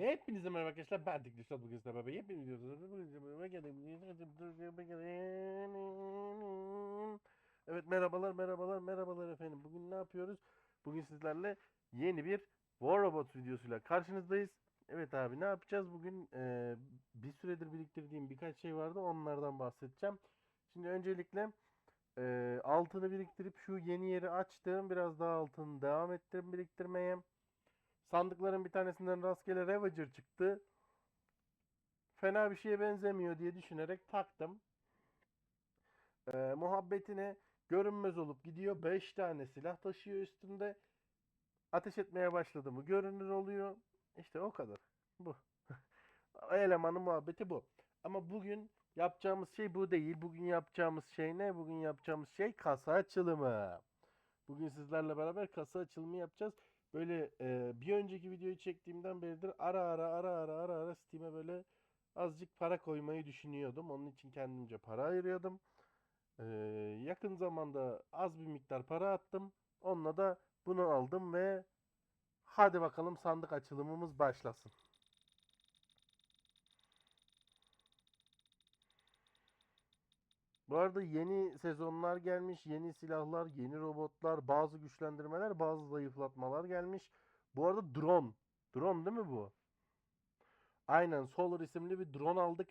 Hepinize merhaba arkadaşlar. Ben Dikdişat bugün sizlerle beraber yepyeni videosu. Evet merhabalar merhabalar merhabalar efendim. Bugün ne yapıyoruz? Bugün sizlerle yeni bir War Robot videosuyla karşınızdayız. Evet abi ne yapacağız? Bugün e, bir süredir biriktirdiğim birkaç şey vardı. Onlardan bahsedeceğim. Şimdi öncelikle e, altını biriktirip şu yeni yeri açtım. Biraz daha altını devam ettirip biriktirmeye. Sandıkların bir tanesinden rastgele Ravager çıktı. Fena bir şeye benzemiyor diye düşünerek taktım. Ee, muhabbetine görünmez olup gidiyor. 5 tane silah taşıyor üstünde. Ateş etmeye başladı mı görünür oluyor. İşte o kadar. Bu. Elemanın muhabbeti bu. Ama bugün yapacağımız şey bu değil. Bugün yapacağımız şey ne? Bugün yapacağımız şey kasa açılımı. Bugün sizlerle beraber kasa açılımı yapacağız. Böyle e, bir önceki videoyu çektiğimden beridir ara ara ara ara ara ara Steam'e böyle azıcık para koymayı düşünüyordum. Onun için kendimce para ayırıyordum. E, yakın zamanda az bir miktar para attım. Onunla da bunu aldım ve hadi bakalım sandık açılımımız başlasın. Bu arada yeni sezonlar gelmiş, yeni silahlar, yeni robotlar, bazı güçlendirmeler, bazı zayıflatmalar gelmiş. Bu arada drone. Drone değil mi bu? Aynen Solar isimli bir drone aldık.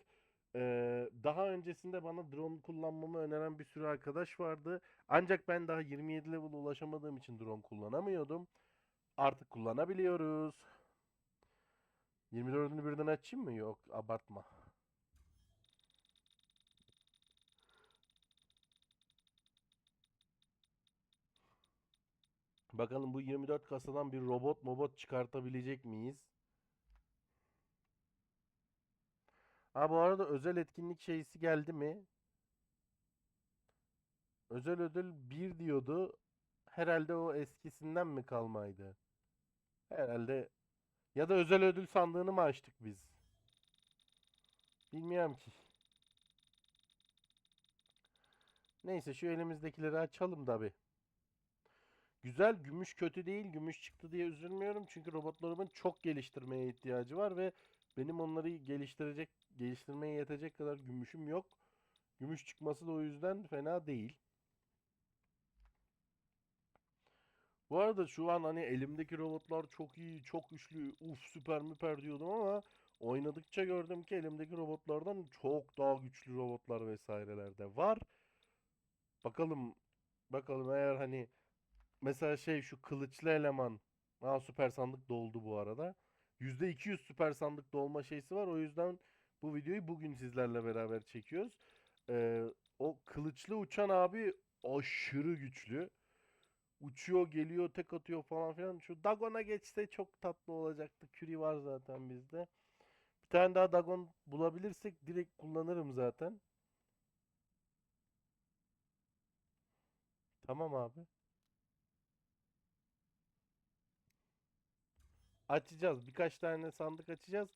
Ee, daha öncesinde bana drone kullanmamı öneren bir sürü arkadaş vardı. Ancak ben daha 27 level ulaşamadığım için drone kullanamıyordum. Artık kullanabiliyoruz. 24'ünü birden açayım mı? Yok, abartma. Bakalım bu 24 kasadan bir robot mobot çıkartabilecek miyiz? Ha bu arada özel etkinlik şeysi geldi mi? Özel ödül 1 diyordu. Herhalde o eskisinden mi kalmaydı? Herhalde. Ya da özel ödül sandığını mı açtık biz? Bilmiyorum ki. Neyse şu elimizdekileri açalım da bir. Güzel, gümüş kötü değil. Gümüş çıktı diye üzülmüyorum. Çünkü robotlarımın çok geliştirmeye ihtiyacı var ve benim onları geliştirecek, geliştirmeye yetecek kadar gümüşüm yok. Gümüş çıkması da o yüzden fena değil. Bu arada şu an hani elimdeki robotlar çok iyi, çok güçlü, uf süper müper diyordum ama oynadıkça gördüm ki elimdeki robotlardan çok daha güçlü robotlar vesaireler de var. Bakalım, bakalım eğer hani Mesela şey şu kılıçlı eleman. Aa süper sandık doldu bu arada. %200 süper sandık dolma şeysi var. O yüzden bu videoyu bugün sizlerle beraber çekiyoruz. Ee, o kılıçlı uçan abi aşırı güçlü. Uçuyor, geliyor, tek atıyor falan filan. Şu Dagon'a geçse çok tatlı olacaktı. Curie var zaten bizde. Bir tane daha Dagon bulabilirsek direkt kullanırım zaten. Tamam abi. Açacağız. Birkaç tane sandık açacağız.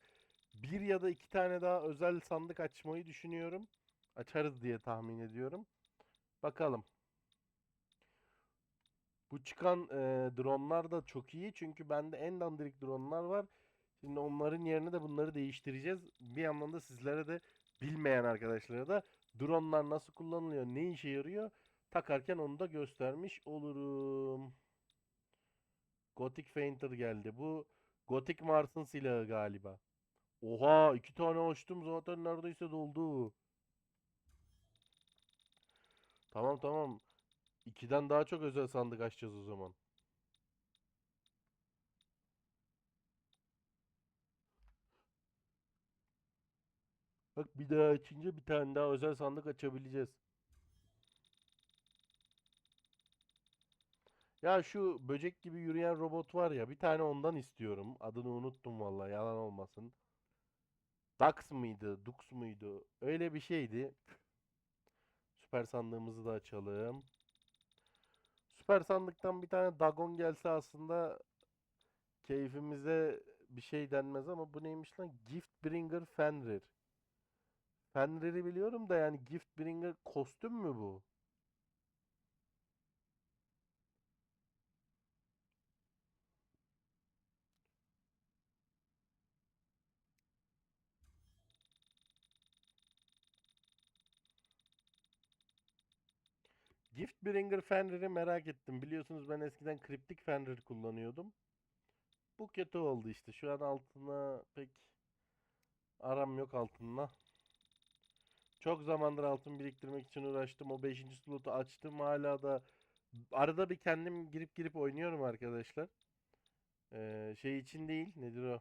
Bir ya da iki tane daha özel sandık açmayı düşünüyorum. Açarız diye tahmin ediyorum. Bakalım. Bu çıkan e, dronlar da çok iyi. Çünkü bende en dandirik dronlar var. Şimdi onların yerine de bunları değiştireceğiz. Bir yandan da sizlere de bilmeyen arkadaşlara da dronlar nasıl kullanılıyor, ne işe yarıyor takarken onu da göstermiş olurum. Gothic Fainter geldi. Bu Gothic Mars'ın silahı galiba. Oha iki tane açtım zaten neredeyse doldu. Tamam tamam. İkiden daha çok özel sandık açacağız o zaman. Bak bir daha açınca bir tane daha özel sandık açabileceğiz. Ya şu böcek gibi yürüyen robot var ya bir tane ondan istiyorum. Adını unuttum vallahi yalan olmasın. Dax mıydı? Dux muydu? Öyle bir şeydi. Süper sandığımızı da açalım. Süper sandıktan bir tane Dagon gelse aslında keyfimize bir şey denmez ama bu neymiş lan? Gift Bringer Fenrir. Fenrir'i biliyorum da yani Gift Bringer kostüm mü bu? Giftbringer Fenrir'i merak ettim. Biliyorsunuz ben eskiden kriptik Fenrir kullanıyordum. Bu kötü oldu işte. Şu an altına pek aram yok altınla. Çok zamandır altın biriktirmek için uğraştım. O 5. slotu açtım. Hala da arada bir kendim girip girip oynuyorum arkadaşlar. Ee, şey için değil. Nedir o?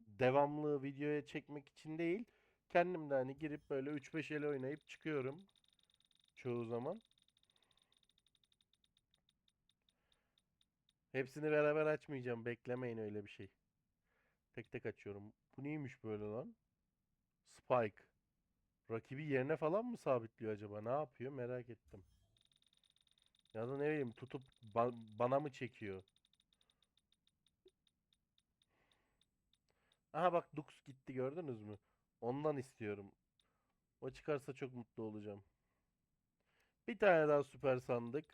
Devamlı videoya çekmek için değil. Kendim de hani girip böyle 3-5 el oynayıp çıkıyorum. Çoğu zaman. Hepsini beraber açmayacağım. Beklemeyin öyle bir şey. Tek tek açıyorum. Bu neymiş böyle lan? Spike. Rakibi yerine falan mı sabitliyor acaba? Ne yapıyor? Merak ettim. Ya da ne bileyim tutup ba- bana mı çekiyor? Aha bak Dux gitti gördünüz mü? Ondan istiyorum. O çıkarsa çok mutlu olacağım. Bir tane daha süper sandık.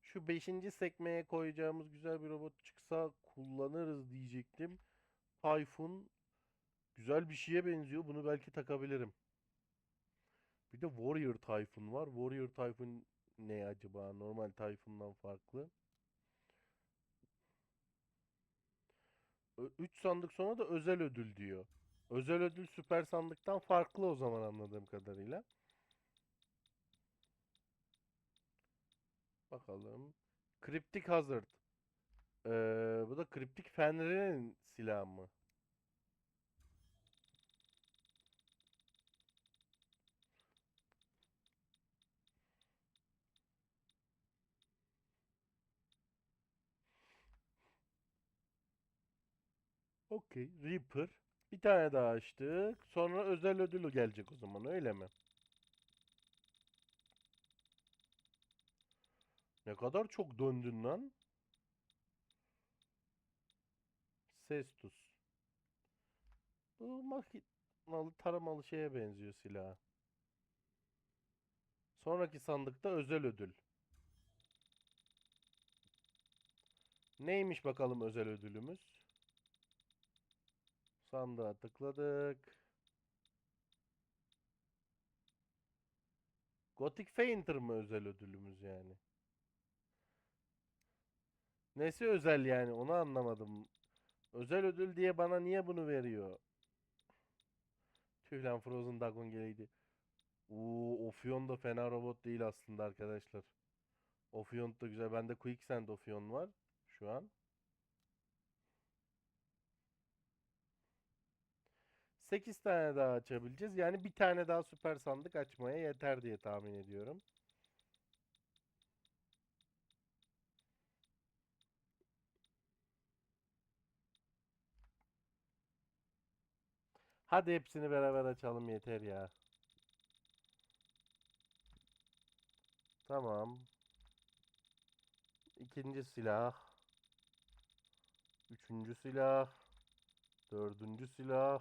Şu 5. sekmeye koyacağımız güzel bir robot çıksa kullanırız diyecektim. Typhoon güzel bir şeye benziyor. Bunu belki takabilirim. Bir de Warrior Typhoon var. Warrior Typhoon ne acaba? Normal Typhoon'dan farklı. 3 sandık sonra da özel ödül diyor. Özel ödül süper sandıktan farklı o zaman anladığım kadarıyla. Bakalım. Cryptic Hazard. Ee, bu da Cryptic Fenrir'in silahı mı? Okey. Reaper. Bir tane daha açtık. Sonra özel ödülü gelecek o zaman öyle mi? Ne kadar çok döndün lan. Sestus. Bu makinalı taramalı şeye benziyor silah. Sonraki sandıkta özel ödül. Neymiş bakalım özel ödülümüz? Sandığa tıkladık. Gothic Fainter mı özel ödülümüz yani? Nesi özel yani onu anlamadım. Özel ödül diye bana niye bunu veriyor? Tüh lan Frozen Dragon geleydi. Oo, Ophion da fena robot değil aslında arkadaşlar. Ophion da güzel. Bende Quicksand Ophion var şu an. 8 tane daha açabileceğiz. Yani bir tane daha süper sandık açmaya yeter diye tahmin ediyorum. Hadi hepsini beraber açalım yeter ya. Tamam. İkinci silah. Üçüncü silah. Dördüncü silah.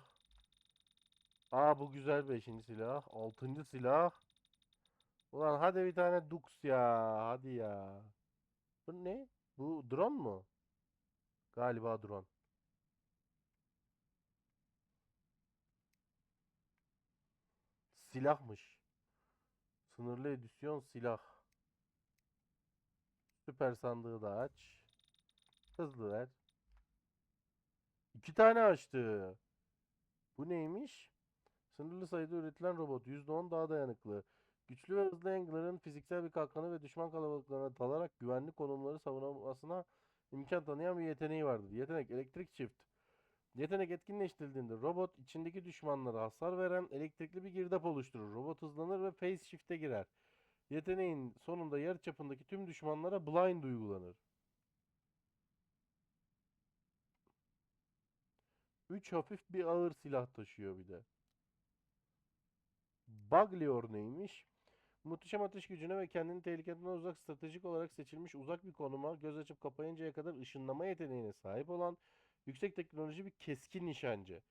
Aa bu güzel beşinci silah. Altıncı silah. Ulan hadi bir tane Dux ya. Hadi ya. Bu ne? Bu drone mu? Galiba drone. Silahmış. Sınırlı edisyon silah. Süper sandığı da aç. Hızlı ver. İki tane açtı. Bu neymiş? Sınırlı sayıda üretilen robot. %10 daha dayanıklı. Güçlü ve hızlı Angler'ın fiziksel bir kalkanı ve düşman kalabalıklarına dalarak güvenli konumları savunmasına imkan tanıyan bir yeteneği vardır. Yetenek elektrik çift. Yetenek etkinleştirildiğinde robot içindeki düşmanlara hasar veren elektrikli bir girdap oluşturur. Robot hızlanır ve phase shift'e girer. Yeteneğin sonunda yarıçapındaki tüm düşmanlara blind uygulanır. 3 hafif bir ağır silah taşıyor bir de. Baglior neymiş? Muhteşem ateş gücüne ve kendini tehlikeden uzak stratejik olarak seçilmiş uzak bir konuma göz açıp kapayıncaya kadar ışınlama yeteneğine sahip olan yüksek teknoloji bir keskin nişancı.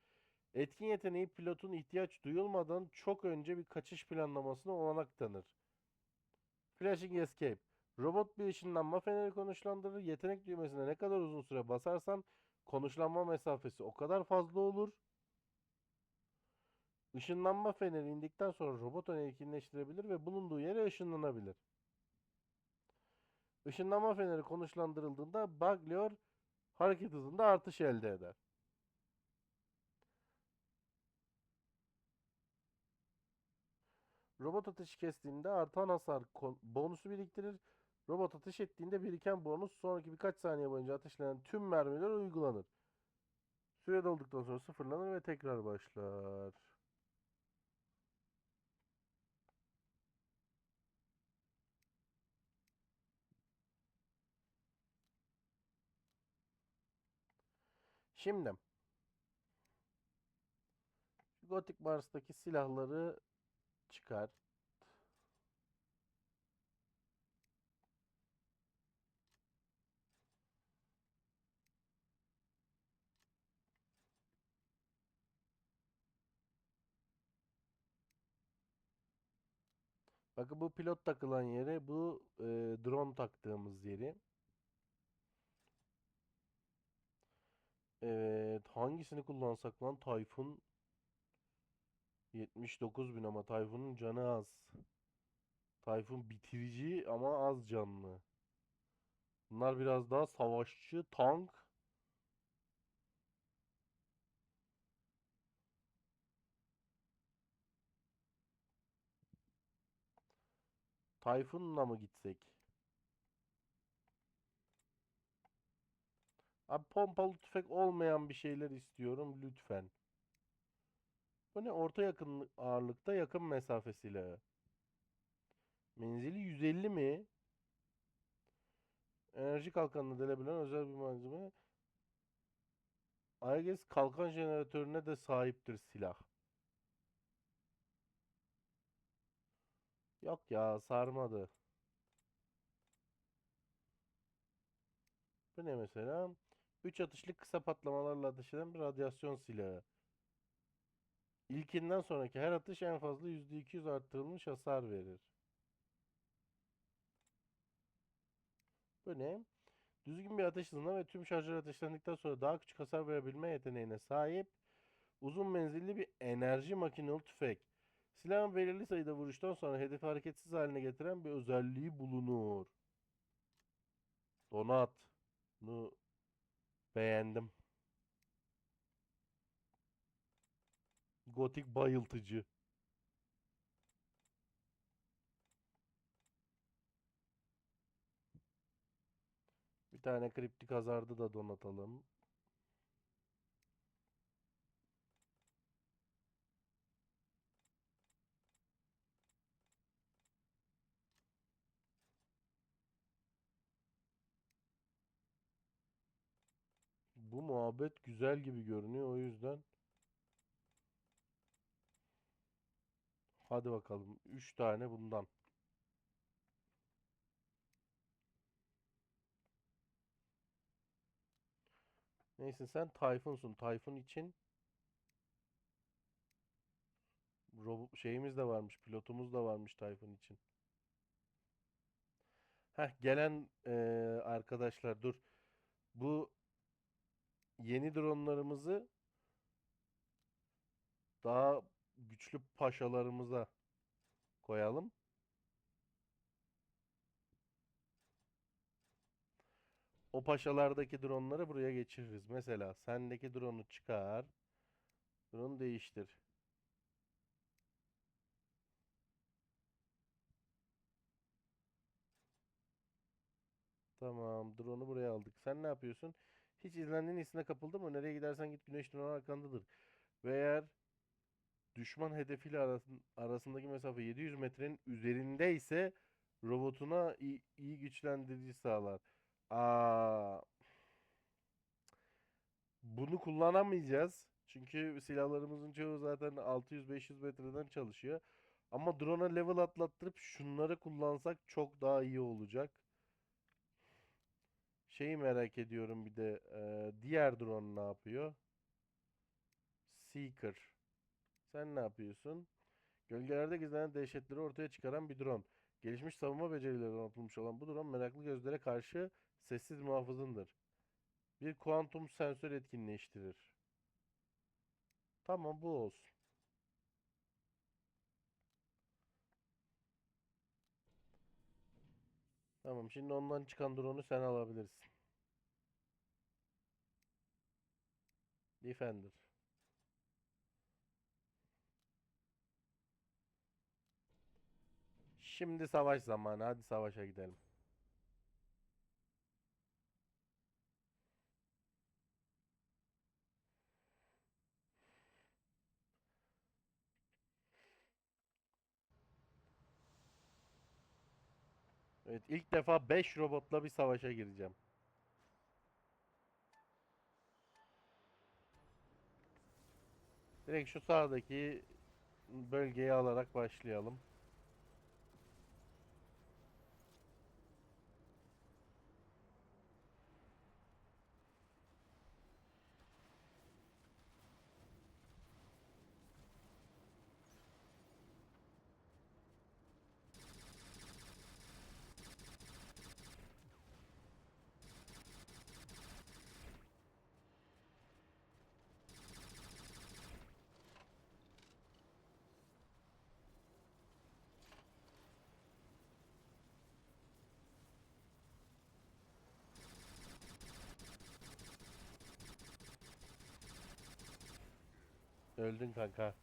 Etkin yeteneği pilotun ihtiyaç duyulmadan çok önce bir kaçış planlamasına olanak tanır. Flashing Escape. Robot bir ışınlanma feneri konuşlandırır. Yetenek düğmesine ne kadar uzun süre basarsan konuşlanma mesafesi o kadar fazla olur. Işınlanma feneri indikten sonra robot onu etkinleştirebilir ve bulunduğu yere ışınlanabilir. Işınlanma feneri konuşlandırıldığında Baglior hareket hızında artış elde eder. Robot ateşi kestiğinde artan hasar bonusu biriktirir. Robot ateş ettiğinde biriken bonus sonraki birkaç saniye boyunca ateşlenen tüm mermiler uygulanır. Süre dolduktan sonra sıfırlanır ve tekrar başlar. Şimdi Gothic Mars'taki silahları çıkar. Bakın bu pilot takılan yere, bu e, drone taktığımız yeri. Evet, hangisini kullansak lan? Tayfun 79 bin ama Tayfun'un canı az. Tayfun bitirici ama az canlı. Bunlar biraz daha savaşçı, tank. Tayfun'la mı gitsek? Abi pompalı tüfek olmayan bir şeyler istiyorum lütfen. Bu ne? Orta yakın ağırlıkta yakın mesafe silahı. Menzili 150 mi? Enerji kalkanını delebilen özel bir malzeme. Aegis kalkan jeneratörüne de sahiptir silah. Yok ya sarmadı. Bu ne mesela? 3 atışlık kısa patlamalarla ateş eden bir radyasyon silahı. İlkinden sonraki her atış en fazla %200 arttırılmış hasar verir. Bu ne? Düzgün bir ateş hızına ve tüm şarjör ateşlendikten sonra daha küçük hasar verebilme yeteneğine sahip uzun menzilli bir enerji makinalı tüfek. Silahın belirli sayıda vuruştan sonra hedefi hareketsiz haline getiren bir özelliği bulunur. Donat. Bunu beğendim. Gotik bayıltıcı. Bir tane kriptik hazardı da donatalım. Bu muhabbet güzel gibi görünüyor o yüzden. Hadi bakalım. 3 tane bundan. Neyse sen Tayfun'sun. Tayfun için robo- şeyimiz de varmış. Pilotumuz da varmış Tayfun için. Heh gelen eee, arkadaşlar dur. Bu yeni dronlarımızı daha güçlü paşalarımıza koyalım. O paşalardaki dronları buraya geçiririz. Mesela sendeki drone'u çıkar. Drone değiştir. Tamam, drone'u buraya aldık. Sen ne yapıyorsun? Hiç izlendiğin hissine kapıldın mı? Nereye gidersen git güneş drone'un arkandadır. Ve eğer düşman hedefiyle arasın- arasındaki mesafe 700 metrenin üzerindeyse robotuna iyi, iyi güçlendirici sağlar. Aa, bunu kullanamayacağız. Çünkü silahlarımızın çoğu zaten 600-500 metreden çalışıyor. Ama drone'a level atlattırıp şunları kullansak çok daha iyi olacak. Şeyi merak ediyorum bir de eee, diğer drone ne yapıyor? Seeker. Sen ne yapıyorsun? Gölgelerde gizlenen dehşetleri ortaya çıkaran bir drone. Gelişmiş savunma becerileri donatılmış olan bu drone meraklı gözlere karşı sessiz muhafızındır. Bir kuantum sensör etkinleştirir. Tamam bu olsun. Tamam şimdi ondan çıkan drone'u sen alabilirsin. Defender. Şimdi savaş zamanı. Hadi savaşa gidelim. Evet ilk defa 5 robotla bir savaşa gireceğim. Direkt şu sağdaki bölgeyi alarak başlayalım. Öldün kanka.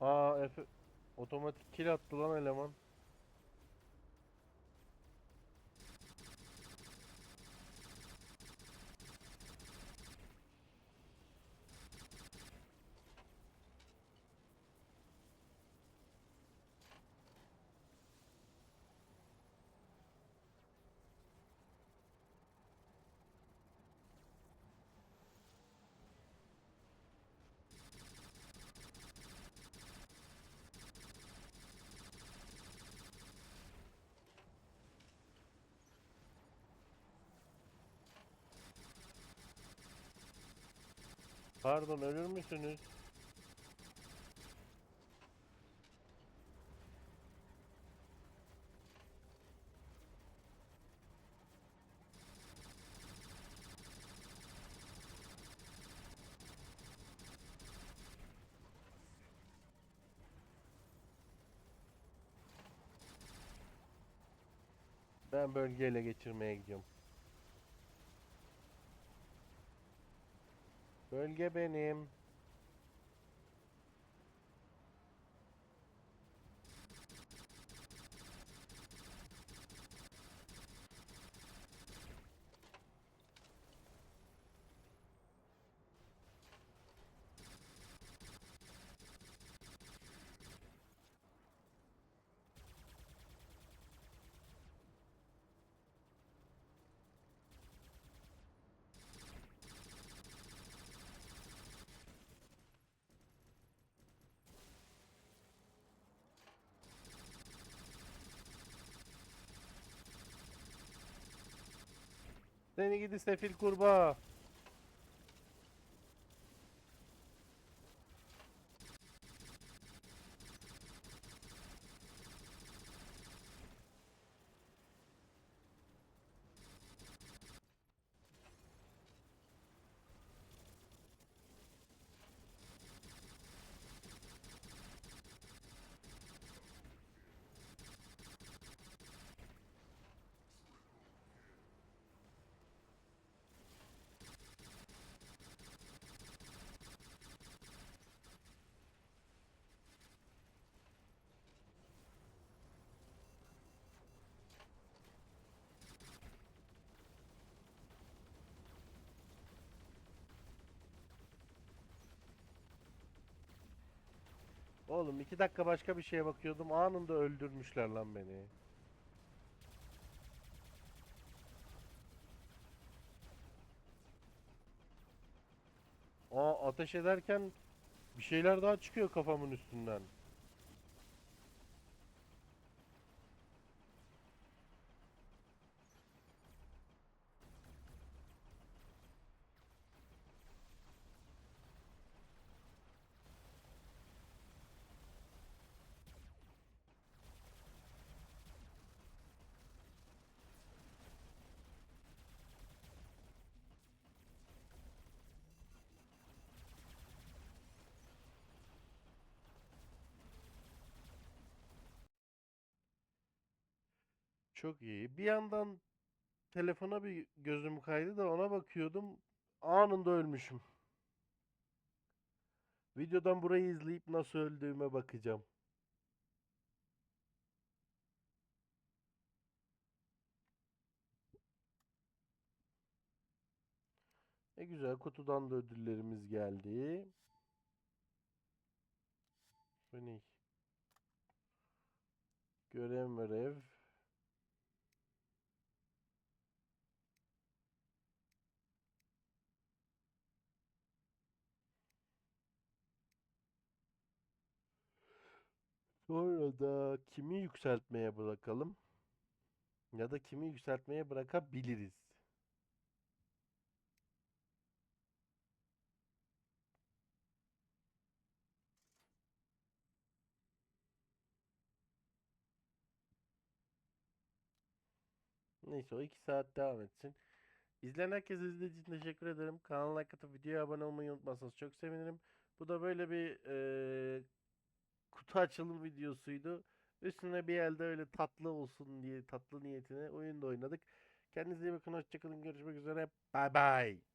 Aa Efe otomatik kill attı lan eleman. Pardon ölür müsünüz? Ben bölgeyle geçirmeye gidiyorum. Bölge benim. Seni gidi sefil kurbağa. Oğlum iki dakika başka bir şeye bakıyordum. Anında öldürmüşler lan beni. Aa ateş ederken bir şeyler daha çıkıyor kafamın üstünden. Çok iyi. Bir yandan telefona bir gözüm kaydı da ona bakıyordum. Anında ölmüşüm. Videodan burayı izleyip nasıl öldüğüme bakacağım. Ne güzel kutudan da ödüllerimiz geldi. Bu ne? Görev mörev. Sonra da kimi yükseltmeye bırakalım? Ya da kimi yükseltmeye bırakabiliriz? Neyse o 2 saat devam etsin. İzleyen herkese izlediğiniz için teşekkür ederim. Kanala like atıp videoya abone olmayı unutmazsanız çok sevinirim. Bu da böyle bir eee, kutu açılım videosuydu. Üstüne bir elde öyle tatlı olsun diye tatlı niyetine oyun da oynadık. Kendinize iyi bakın. Hoşçakalın. Görüşmek üzere. Bay bay.